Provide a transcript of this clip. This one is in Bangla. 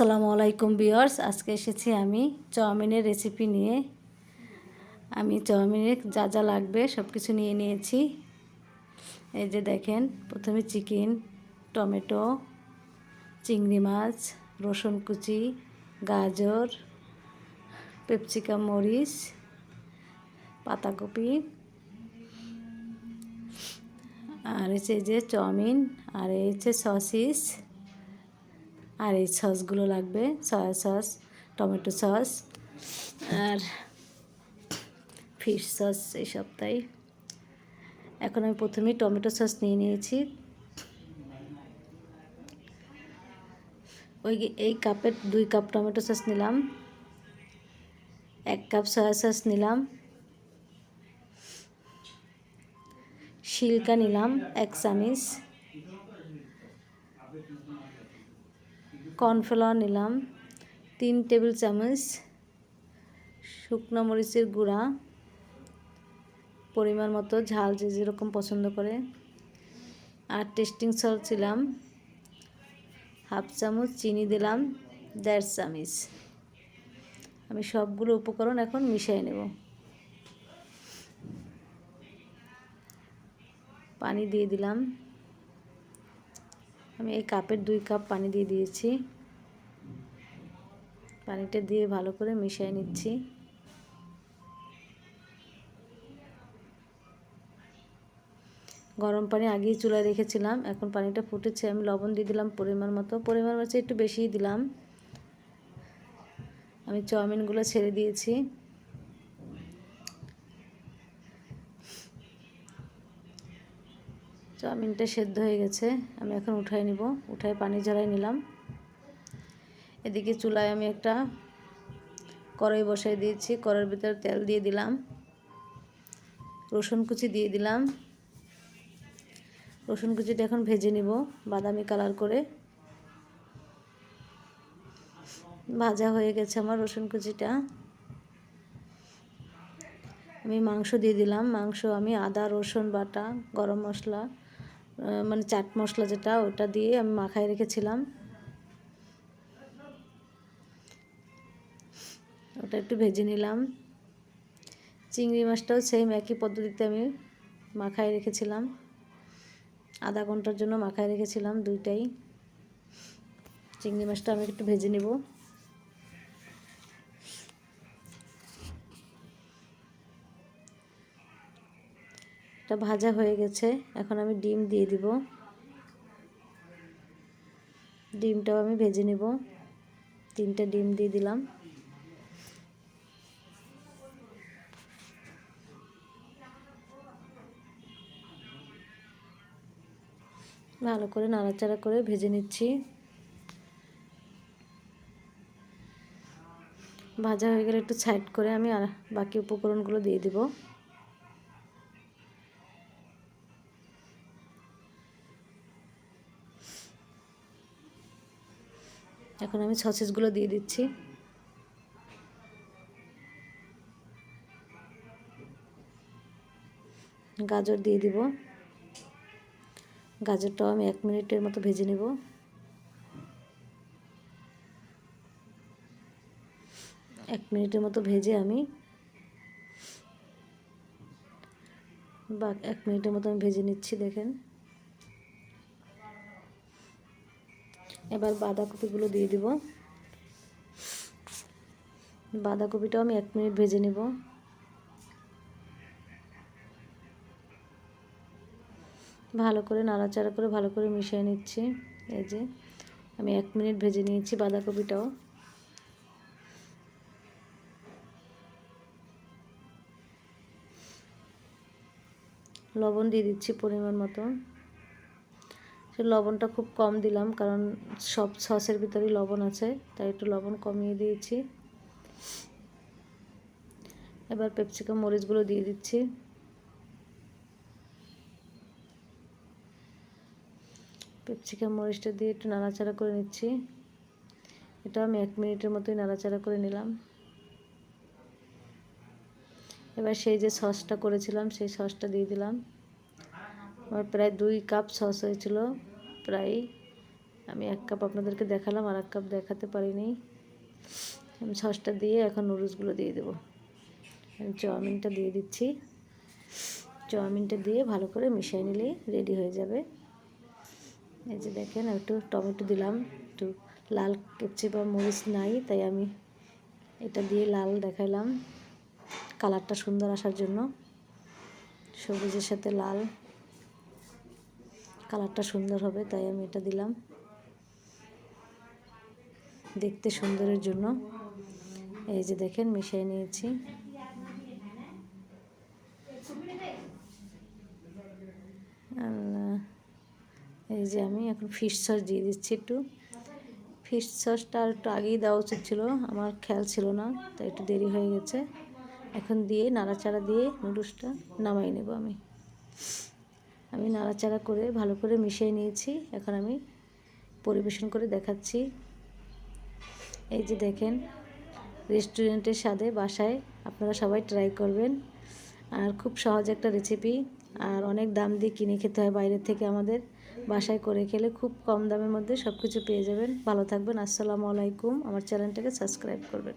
আসসালামু আলাইকুম বিয়ার্স আজকে এসেছি আমি চাউমিনের রেসিপি নিয়ে। আমি চাউমিনের যা যা লাগবে সব কিছু নিয়ে নিয়েছি। এই যে দেখেন, প্রথমে চিকেন টমেটো, চিংড়ি মাছ, রসুন কুচি, গাজর পেপসিকাম মরিচ, পাতাকপি। আর হচ্ছে যে চাউমিন, আর এই হচ্ছে সসিস। আর এই সসগুলো লাগবে সয়া সস টমেটো সস আর ফিশ সস এই সপ্তাহে এখন আমি প্রথমেই টমেটো সস নিয়ে নিয়েছি। ওই এই কাপের দুই কাপ টমেটো সস নিলাম, এক কাপ সয়া সস নিলাম শিলকা নিলাম, এক চামিচ। কর্নফ্লাওয়ার নিলাম, তিন টেবিল চামচ শুকনো মরিচের গুঁড়া, পরিমাণ মতো ঝাল যে যেরকম পছন্দ করে। আর টেস্টিং সল্ট ছিলাম হাফ চামচ চিনি দিলাম, দেড় চামচ। আমি সবগুলো উপকরণ এখন মিশিয়ে নেব। পানি দিয়ে দিলাম। আমি এই কাপের দুই কাপ পানি দিয়ে দিয়েছি। পানিটা দিয়ে ভালো করে মিশিয়ে নিচ্ছি। গরম পানি আগেই চুলায় রেখেছিলাম, এখন পানিটা ফুটেছে, আমি লবণ দিয়ে দিলাম পরিমাণ মতো। পরিমাণ মতো একটু বেশিই দিলাম। আমি চাউমিনগুলো ছেড়ে দিয়েছি। চাউমিনটা সেদ্ধ হয়ে গেছে, আমি এখন উঠাই নিব। উঠাই পানি ঝরাই নিলাম। এদিকে চুলায় আমি একটা কড়াই বসাই দিয়েছি, কড়াইয়ের ভিতরে তেল দিয়ে দিলাম, রসুন কুচি দিয়ে দিলাম। রসুন কুচিটা এখন ভেজে নিব, বাদামি কালার করে। ভাজা হয়ে গেছে আমার রসুন কুচিটা। আমি মাংস দিয়ে দিলাম। মাংস আমি আদা, রসুন বাটা, গরম মশলা মানে চাট মশলা যেটা, ওটা দিয়ে আমি মাখায় রেখেছিলাম। ওটা একটু ভেজে নিলাম। চিংড়ি মাছটাও সেম একই পদ্ধতিতে আমি মাখায় রেখেছিলাম। আধা ঘণ্টার জন্য মাখায় রেখেছিলাম দুইটাই। চিংড়ি মাছটা আমি একটু ভেজে নেব। এটা ভাজা হয়ে গেছে। এখন আমি ডিম দিয়ে দিব। ডিমটাও আমি ভেজে নেব। তিনটা ডিম দিয়ে দিলাম। ভালো করে নাড়াচাড়া করে ভেজে নিচ্ছি। ভাজা হয়ে গেলে একটু সাইড করে আমি আর বাকি উপকরণগুলো দিয়ে দেব। এখন আমি সসেসগুলো দিয়ে দিচ্ছি। গাজর দিয়ে দিব। গাজরটাও আমি এক মিনিটের মতো ভেজে নেব। এক মিনিটের মতো ভেজে আমি বা এক মিনিটের মতো আমি ভেজে নিচ্ছি, দেখেন। এবার বাঁধাকপিগুলো দিয়ে দিব। বাঁধাকপিটাও আমি এক মিনিট ভেজে নেব। ভালো করে নাড়াচাড়া করে ভালো করে মিশিয়ে নিচ্ছি। এই যে, আমি এক মিনিট ভেজে নিয়েছি বাঁধাকপিটাও। লবণ দিয়ে দিচ্ছি পরিমাণ মতো। সে লবণটা খুব কম দিলাম, কারণ সব সসের ভিতরেই লবণ আছে, তাই একটু লবণ কমিয়ে দিয়েছি। এবার পেপসিকাম মরিচগুলো দিয়ে দিচ্ছি। ক্যাপসিকাম মরিচটা দিয়ে একটু নাড়াচাড়া করে নিচ্ছি। এটা আমি এক মিনিটের মতোই নাড়াচাড়া করে নিলাম। এবার সেই যে সসটা করেছিলাম, সেই সসটা দিয়ে দিলাম। আমার প্রায় দুই কাপ সস হয়েছিল। প্রায় আমি এক কাপ আপনাদেরকে দেখালাম, আর এক কাপ দেখাতে পারিনি। আমি সসটা দিয়ে এখন নুডলসগুলো দিয়ে দেবো। চাউমিনটা দিয়ে দিচ্ছি। চাউমিনটা দিয়ে ভালো করে মিশিয়ে নিলেই রেডি হয়ে যাবে। এই যে দেখেন একটু টমেটো দিলাম। একটু লাল কেপচি বা মরিচ নাই, তাই আমি এটা দিয়ে লাল দেখাইলাম কালারটা সুন্দর আসার জন্য। সবুজের সাথে লাল। কালারটা সুন্দর হবে, তাই আমি এটা দিলাম। দেখতে সুন্দরের জন্য। এই যে দেখেন, মিশিয়ে নিয়েছি। এই যে আমি এখন ফিশ সস দিয়ে দিচ্ছি একটু। ফিশ সসটা আর একটু আগেই দেওয়া উচিত ছিল, আমার খেয়াল ছিল না, তাই একটু দেরি হয়ে গেছে। এখন দিয়ে নাড়াচাড়া দিয়ে নুডলসটা নামাই নেব আমি। আমি নাড়াচাড়া করে ভালো করে মিশিয়ে নিয়েছি। এখন আমি পরিবেশন করে দেখাচ্ছি। এই যে দেখেন, রেস্টুরেন্টের স্বাদে বাসায় আপনারা সবাই ট্রাই করবেন। আর খুব সহজ একটা রেসিপি আর অনেক দাম দিয়ে কিনে খেতে হয় বাইরের থেকে আমাদের। বাসায় করে খেলে খুব কম দামের মধ্যে সব কিছু পেয়ে যাবেন। ভালো থাকবেন। আসসালামু আলাইকুম। আমার চ্যানেলটাকে সাবস্ক্রাইব করবেন।